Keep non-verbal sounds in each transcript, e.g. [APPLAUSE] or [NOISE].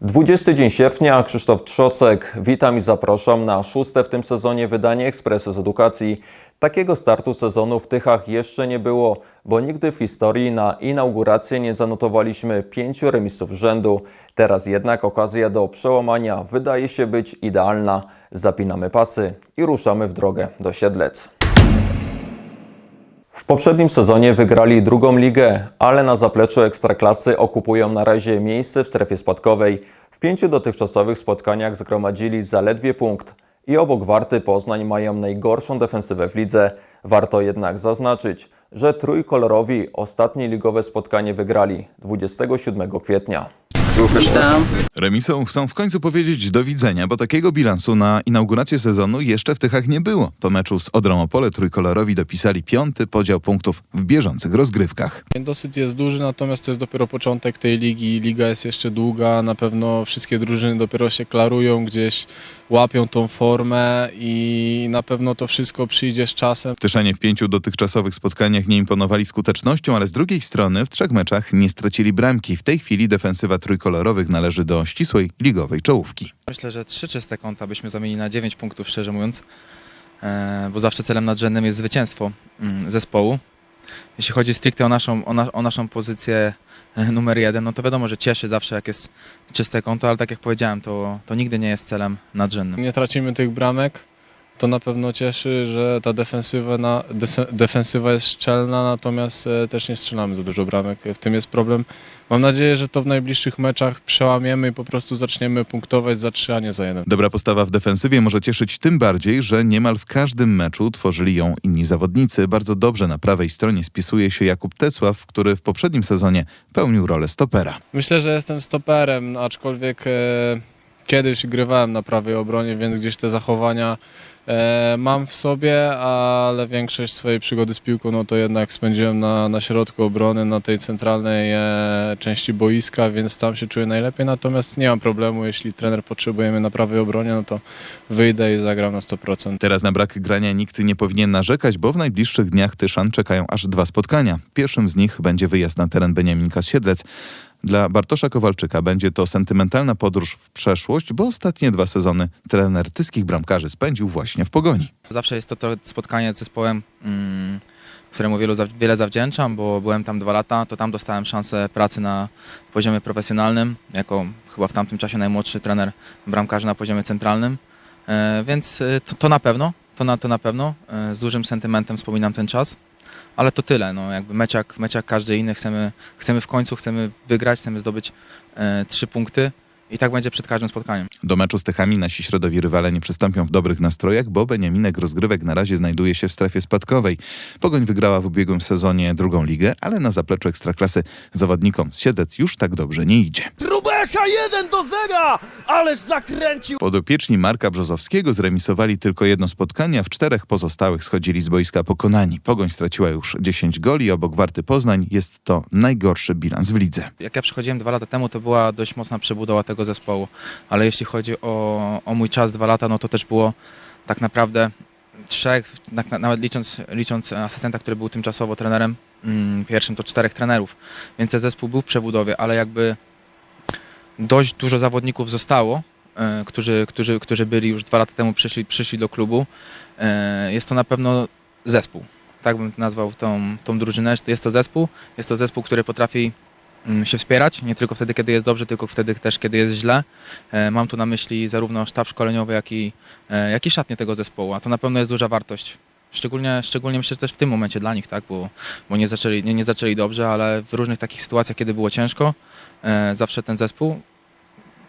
20 dzień sierpnia, Krzysztof Trzosek. Witam i zapraszam na szóste w tym sezonie wydanie Ekspresu z Edukacji. Takiego startu sezonu w Tychach jeszcze nie było, bo nigdy w historii na inaugurację nie zanotowaliśmy pięciu remisów rzędu. Teraz jednak okazja do przełamania wydaje się być idealna. Zapinamy pasy i ruszamy w drogę do Siedlec. Poprzednim sezonie wygrali drugą ligę, ale na zapleczu Ekstraklasy okupują na razie miejsce w strefie spadkowej. W pięciu dotychczasowych spotkaniach zgromadzili zaledwie punkt i obok Warty Poznań mają najgorszą defensywę w lidze. Warto jednak zaznaczyć, że trójkolorowi ostatnie ligowe spotkanie wygrali 27 kwietnia. Witam. Remisą chcą w końcu powiedzieć do widzenia, bo takiego bilansu na inaugurację sezonu jeszcze w Tychach nie było. Po meczu z Odrą Opole trójkolorowi dopisali piąty podział punktów w bieżących rozgrywkach. Dosyć jest duży, natomiast to jest dopiero początek tej ligi. Liga jest jeszcze długa, na pewno wszystkie drużyny dopiero się klarują, gdzieś łapią tą formę i na pewno to wszystko przyjdzie z czasem. Tyszanie w pięciu dotychczasowych spotkaniach nie imponowali skutecznością, ale z drugiej strony w trzech meczach nie stracili bramki. W tej chwili defensywa trójkolorowych należy do ścisłej ligowej czołówki. Myślę, że trzy czyste konta byśmy zamienili na 9 punktów, szczerze mówiąc, e, bo zawsze celem nadrzędnym jest zwycięstwo mm, zespołu. Jeśli chodzi stricte o naszą, o, na, o naszą pozycję e, numer jeden, no to wiadomo, że cieszy zawsze jak jest czyste konto, ale tak jak powiedziałem, to, to nigdy nie jest celem nadrzędnym. Nie tracimy tych bramek. To na pewno cieszy, że ta defensywa, na, defensywa jest szczelna, natomiast e, też nie strzelamy za dużo bramek. W tym jest problem. Mam nadzieję, że to w najbliższych meczach przełamiemy i po prostu zaczniemy punktować za trzy, a nie za jeden. Dobra postawa w defensywie może cieszyć tym bardziej, że niemal w każdym meczu tworzyli ją inni zawodnicy. Bardzo dobrze na prawej stronie spisuje się Jakub Tecław, który w poprzednim sezonie pełnił rolę stopera. Myślę, że jestem stoperem, aczkolwiek e, kiedyś grywałem na prawej obronie, więc gdzieś te zachowania e, mam w sobie, ale większość swojej przygody z piłką no to jednak spędziłem na, na środku obrony, na tej centralnej e, części boiska, więc tam się czuję najlepiej. Natomiast nie mam problemu, jeśli trener potrzebuje mnie na prawej obronie, no to wyjdę i zagram na 100%. Teraz na brak grania nikt nie powinien narzekać, bo w najbliższych dniach Tyszan czekają aż dwa spotkania. Pierwszym z nich będzie wyjazd na teren Beniaminka Siedlec. Dla Bartosza Kowalczyka będzie to sentymentalna podróż w przeszłość, bo ostatnie dwa sezony trener tyskich bramkarzy spędził właśnie w Pogoni. Zawsze jest to, to spotkanie z zespołem, mm, któremu wielu, wiele zawdzięczam, bo byłem tam dwa lata, to tam dostałem szansę pracy na poziomie profesjonalnym, jako chyba w tamtym czasie najmłodszy trener bramkarzy na poziomie centralnym, e, więc e, to, to na pewno, to na, to na pewno, e, z dużym sentymentem wspominam ten czas, ale to tyle, no jakby mecz jak, mecz jak każdy inny, chcemy, chcemy w końcu, chcemy wygrać, chcemy zdobyć e, trzy punkty i tak będzie przed każdym spotkaniem. Do meczu z Tychami nasi środowi rywale nie przystąpią w dobrych nastrojach, bo Beniaminek rozgrywek na razie znajduje się w strefie spadkowej. Pogoń wygrała w ubiegłym sezonie drugą ligę, ale na zapleczu Ekstraklasy zawodnikom z Siedlec już tak dobrze nie idzie. Rubecha 1 do 0! Ależ zakręcił! Podopieczni Marka Brzozowskiego zremisowali tylko jedno spotkanie, a w czterech pozostałych schodzili z boiska pokonani. Pogoń straciła już 10 goli, obok Warty Poznań jest to najgorszy bilans w lidze. Jak ja przychodziłem dwa lata temu, to była dość mocna przebudowa tego zespołu, ale jeśli chodzi o, o mój czas dwa lata, no to też było tak naprawdę trzech, tak na, nawet licząc, licząc asystenta, który był tymczasowo trenerem mm, pierwszym, to czterech trenerów, więc ten zespół był w przebudowie, ale jakby dość dużo zawodników zostało, e, którzy, którzy, którzy byli już dwa lata temu przyszli, przyszli do klubu. E, jest to na pewno zespół. Tak bym nazwał tą, tą drużynę. Jest to zespół, jest to zespół, który potrafi mm, się wspierać, nie tylko wtedy, kiedy jest dobrze, tylko wtedy też, kiedy jest źle. E, Mam tu na myśli zarówno sztab szkoleniowy, jak i, jak i szatnie tego zespołu, a to na pewno jest duża wartość. Szczególnie, szczególnie myślę, że też w tym momencie dla nich, tak, bo, bo nie, zaczęli, nie, nie zaczęli dobrze, ale w różnych takich sytuacjach, kiedy było ciężko, zawsze ten zespół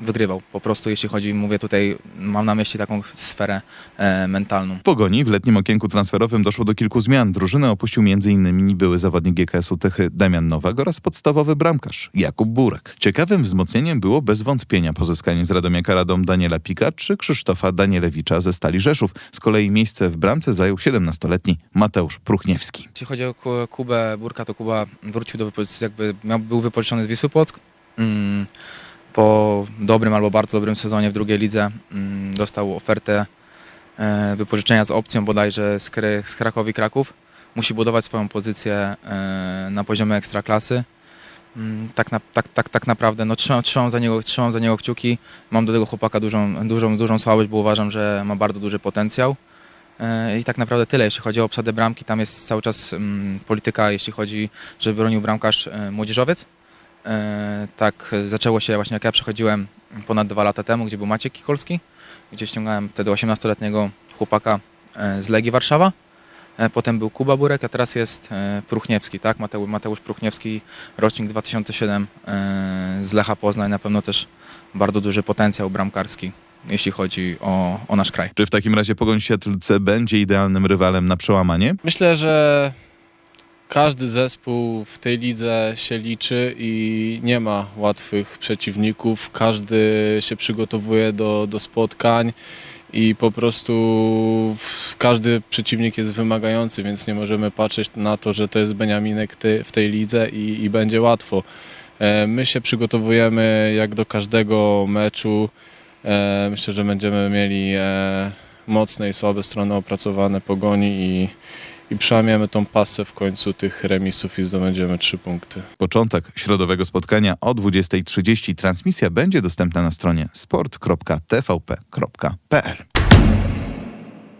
wygrywał. Po prostu jeśli chodzi, mówię tutaj, mam na myśli taką sferę e, mentalną. W Pogoni w letnim okienku transferowym doszło do kilku zmian. Drużynę opuścił m.in. były zawodnik GKS-u Tychy Damian Nowak oraz podstawowy bramkarz Jakub Burek. Ciekawym wzmocnieniem było bez wątpienia pozyskanie z Radomiaka Radom Daniela Pika czy Krzysztofa Danielewicza ze Stali Rzeszów. Z kolei miejsce w bramce zajął 17-letni Mateusz Pruchniewski. Jeśli chodzi o Ku- Kubę Burka, to Kuba wrócił do wypożyczenia, jakby miał, był wypożyczony z Wisły Płock. Mm, po dobrym albo bardzo dobrym sezonie w drugiej lidze mm, dostał ofertę e, wypożyczenia z opcją bodajże z, z Krakowi Kraków. Musi budować swoją pozycję e, na poziomie ekstraklasy. Mm, Tak, na, tak, tak, tak naprawdę, no trzymam, trzymam, za niego, trzymam za niego kciuki. Mam do tego chłopaka dużą, dużą, dużą słabość, bo uważam, że ma bardzo duży potencjał. E, I tak naprawdę tyle, jeśli chodzi o obsadę bramki. Tam jest cały czas mm, polityka, jeśli chodzi, żeby bronił bramkarz młodzieżowiec. E, tak zaczęło się właśnie jak ja przechodziłem ponad dwa lata temu, gdzie był Maciek Kikolski, gdzie ściągałem wtedy 18-letniego chłopaka e, z Legii Warszawa. E, Potem był Kuba Burek, a teraz jest Pruchniewski, tak? Mateusz, Pruchniewski, rocznik 2007 e, z Lecha Poznań. Na pewno też bardzo duży potencjał bramkarski, jeśli chodzi o, o nasz kraj. Czy w takim razie Pogoń Siedlce będzie idealnym rywalem na przełamanie? Myślę, że każdy zespół w tej lidze się liczy i nie ma łatwych przeciwników. Każdy się przygotowuje do, do spotkań i po prostu każdy przeciwnik jest wymagający, więc nie możemy patrzeć na to, że to jest Beniaminek w tej lidze i, i będzie łatwo. E, My się przygotowujemy jak do każdego meczu. E, Myślę, że będziemy mieli e, mocne i słabe strony opracowane pogoni i, i przełamiemy tą pasę w końcu tych remisów i zdobędziemy trzy punkty. Początek środowego spotkania o 20.30. Transmisja będzie dostępna na stronie sport.tvp.pl.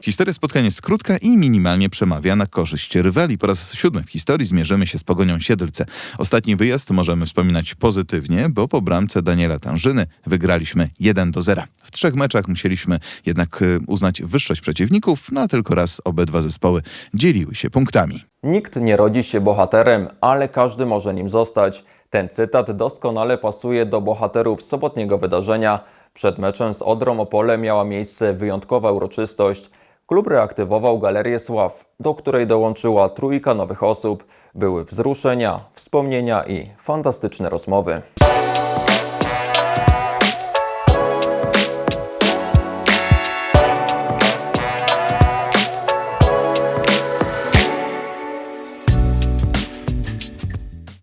Historia spotkania jest krótka i minimalnie przemawia na korzyść rywali. Po raz siódmy w historii zmierzymy się z Pogonią Siedlce. Ostatni wyjazd możemy wspominać pozytywnie, bo po bramce Daniela Tanżyny wygraliśmy 1 do 0. W trzech meczach musieliśmy jednak y, uznać wyższość przeciwników, no a tylko raz obydwa zespoły dzieliły się punktami. Nikt nie rodzi się bohaterem, ale każdy może nim zostać. Ten cytat doskonale pasuje do bohaterów sobotniego wydarzenia. Przed meczem z Odrą Opole miała miejsce wyjątkowa uroczystość. Klub reaktywował Galerię Sław, do której dołączyła trójka nowych osób. Były wzruszenia, wspomnienia i fantastyczne rozmowy.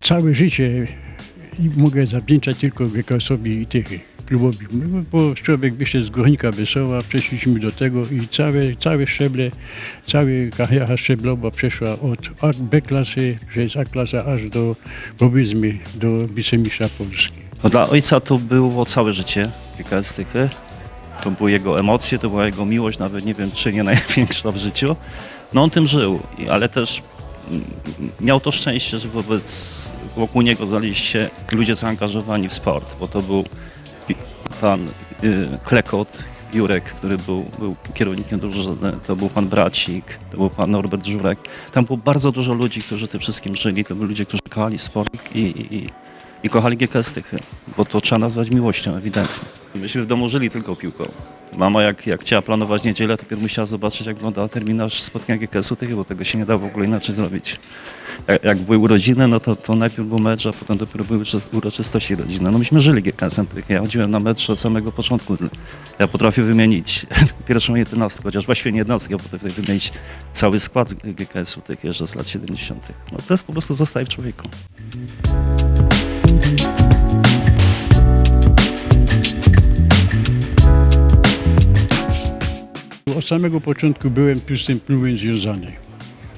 całe życie mogę zawdzięczać tylko GKS-owi i Tychy, klubowi. No, Bo człowiek wyszedł z Górnika Wesoła, przeszliśmy do tego i całe, całe szczeble, cała kariera szczeblowa przeszła od B klasy, jest A klasa, aż do, powiedzmy, do wicemistrza Polski. No dla ojca to było całe życie GKS Tychy. To były jego emocje, to była jego miłość, nawet nie wiem, czy nie największa w życiu. No on tym żył, ale też mm, miał to szczęście, że wobec, wokół niego znaleźli się ludzie zaangażowani w sport, bo to był pan y, Klekot, Jurek, który był, był kierownikiem drużyny, to był pan Bracik, to był pan Norbert Żurek. Tam było bardzo dużo ludzi, którzy tym wszystkim żyli, to byli ludzie, którzy kochali sport i, i, i, kochali GKS Tychy, bo to trzeba nazwać miłością, ewidentnie. Myśmy w domu żyli tylko piłką. Mama jak, jak chciała planować niedzielę, to pierw musiała zobaczyć, jak wygląda terminarz spotkania GKS-u bo tego się nie da w ogóle inaczej zrobić. Jak, jak były urodziny, no to, to najpierw był mecz, a potem dopiero były uroczy- uroczystości rodzinne. No myśmy żyli GKS-em. Ja chodziłem na mecz od samego początku. Ja potrafię wymienić [LAUGHS] pierwszą jedenastkę, chociaż właściwie nie jedenastkę, ja potrafię wymienić cały skład GKS-u Tychy jeszcze z lat 70. No to jest po prostu zostaje w człowieku. Od samego początku byłem tu z tym klubem związany.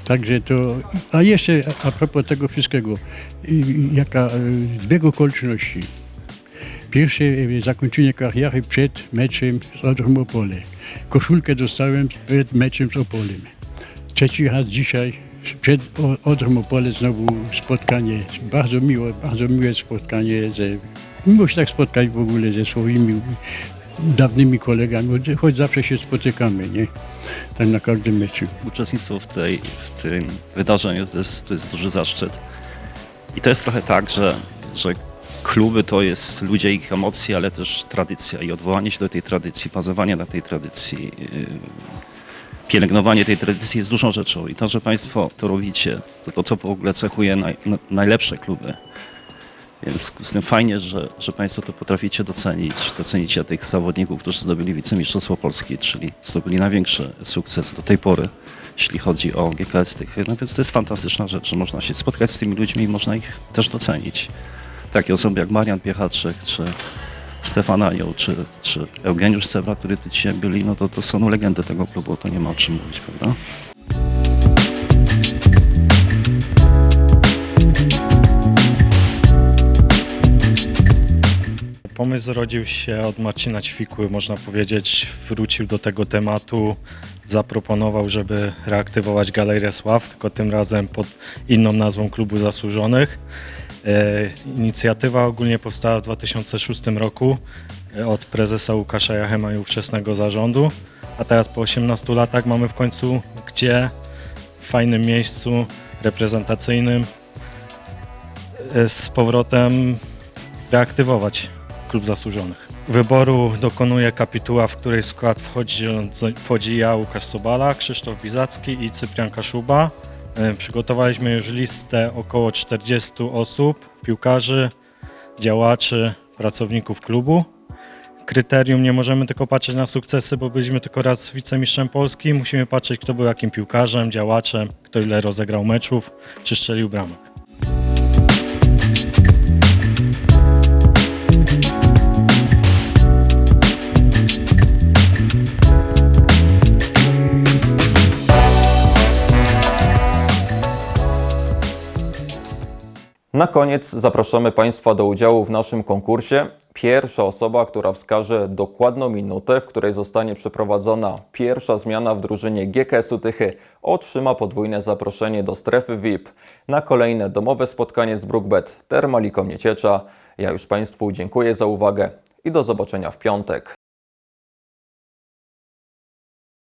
Także to, a jeszcze a- propos tego wszystkiego, jaka e, zbieg okoliczności. Pierwsze e, zakończenie kariery przed meczem z Odrą Opole. Koszulkę dostałem przed meczem z Opolem. Trzeci raz dzisiaj przed Odrą Opole znowu spotkanie. Bardzo miłe, bardzo miłe spotkanie. Ze, miło się tak spotkać w ogóle ze swoimi dawnymi kolegami, choć zawsze się spotykamy, nie? Tak na każdym meczu. uczestnictwo w, tej, w tym wydarzeniu to jest, to jest duży zaszczyt. I to jest trochę tak, że, że kluby to jest ludzie, ich emocje, ale też tradycja i odwołanie się do tej tradycji, bazowanie na tej tradycji, yy, pielęgnowanie tej tradycji jest dużą rzeczą. I to, że Państwo to robicie, to to, co w ogóle cechuje naj, na, najlepsze kluby. Więc z tym fajnie, że, że Państwo to potraficie docenić. Docenicie tych zawodników, którzy zdobyli wicemistrzostwo Polski, czyli zdobyli największy sukces do tej pory, jeśli chodzi o GKS Tychy. No więc to jest fantastyczna rzecz, że można się spotkać z tymi ludźmi i można ich też docenić. Takie osoby jak Marian Piechaczek, czy Stefan Anioł, czy, czy Eugeniusz Sebra, który tu dzisiaj byli, no to, to są legendy tego klubu, to nie ma o czym mówić, prawda? Pomysł zrodził się od Marcina Ćwikły, można powiedzieć. Wrócił do tego tematu, zaproponował, żeby reaktywować Galerię Sław, tylko tym razem pod inną nazwą Klubu Zasłużonych. E, Inicjatywa ogólnie powstała w 2006 roku e, od prezesa Łukasza Jachema i ówczesnego zarządu, a teraz po 18 latach mamy w końcu gdzie w fajnym miejscu reprezentacyjnym e, z powrotem reaktywować klub zasłużonych. Wyboru dokonuje kapituła, w której skład wchodzi, wchodzi ja, Łukasz Sobala, Krzysztof Bizacki i Cyprian Kaszuba. E, Przygotowaliśmy już listę około 40 osób, piłkarzy, działaczy, pracowników klubu. Kryterium nie możemy tylko patrzeć na sukcesy, bo byliśmy tylko raz wicemistrzem Polski. Musimy patrzeć, kto był jakim piłkarzem, działaczem, kto ile rozegrał meczów, czy strzelił bramek. Na koniec zapraszamy Państwa do udziału w naszym konkursie. Pierwsza osoba, która wskaże dokładną minutę, w której zostanie przeprowadzona pierwsza zmiana w drużynie GKS-u Tychy, otrzyma podwójne zaproszenie do strefy VIP na kolejne domowe spotkanie z Brookbet Termaliką Nieciecza. Ja już Państwu dziękuję za uwagę i do zobaczenia w piątek.